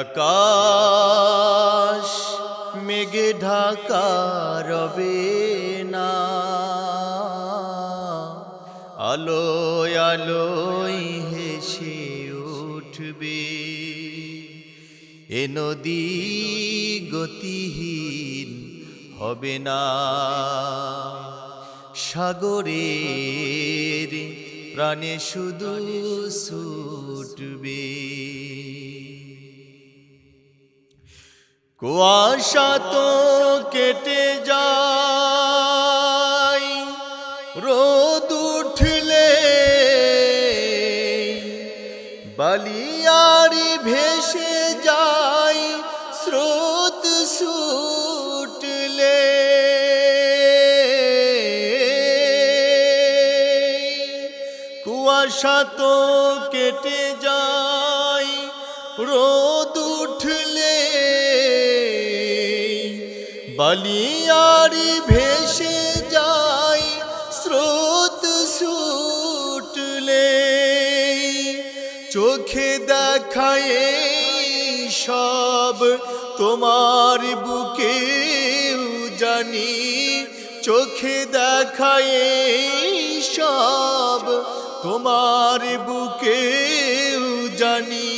আকাশ মেঘে ঢাকা রবে না। আলোয় আলোয় হেসে উঠবে এ নদী গতিহীন হবে না। সাগরের প্রাণে শুধু ছুটবে কুয়াশা তো কেটে যায়, রোদ উঠলে বালিয়ারি ভেসে যায়, স্রোত ছুটলে। কুয়াশা তো কেটে যায়, রোদ বালিয়ারি ভেসে যায়, স্রোত ছুটলে। চোখে দেখায় সব, তোমার বুকে জানি। চোখে দেখায় সব, তোমার বুকে জানি।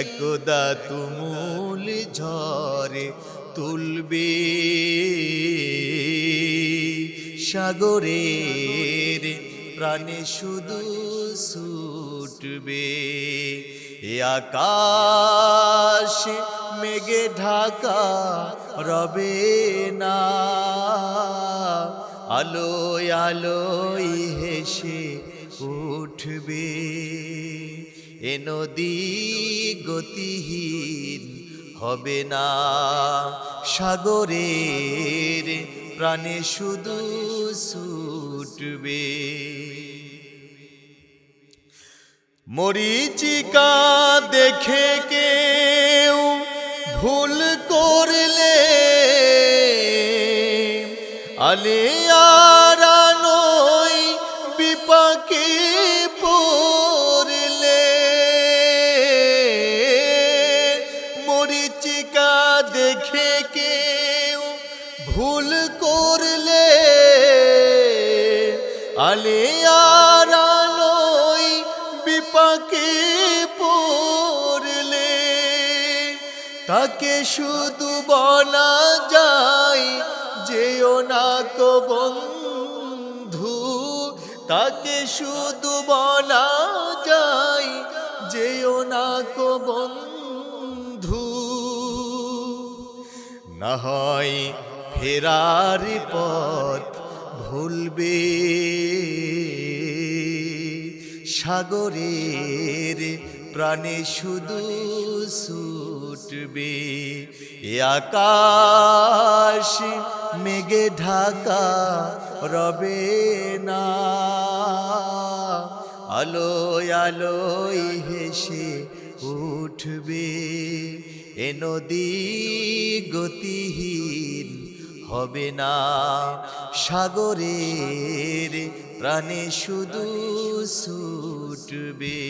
একদা তুমুল ঝরে তুলবে সাগরের প্রাণে শুধু ছুটবে। এ আকাশ মেঘে ঢাকা রবে না। আলোয় আলোয় হেসে উঠবে। এ নদী গতিহীন হবে না। সাগরের প্রাণে শুধু ছুটবে। মরিচিকা দেখে কেউ ভুল করলে আলিয়ারা নয় বিপাকে ভুল করলে আলিয়ারা নয় বিপাকে পড়লে তাকে শুধু বলা যায়, যেও না কো বন্ধু। তাকে শুধু বলা যায়, যেও না কো বন্ধু। না হয় ফেরার পথ ভুলবে। সাগরের প্রাণে শুধু ছুটবে। আকাশ মেঘে ঢাকা রবে না। আলোয় আলোয় হেসে উঠবে। এ নদী গতিহীন হবে না। সাগরের প্রাণে শুধু ছুটবে।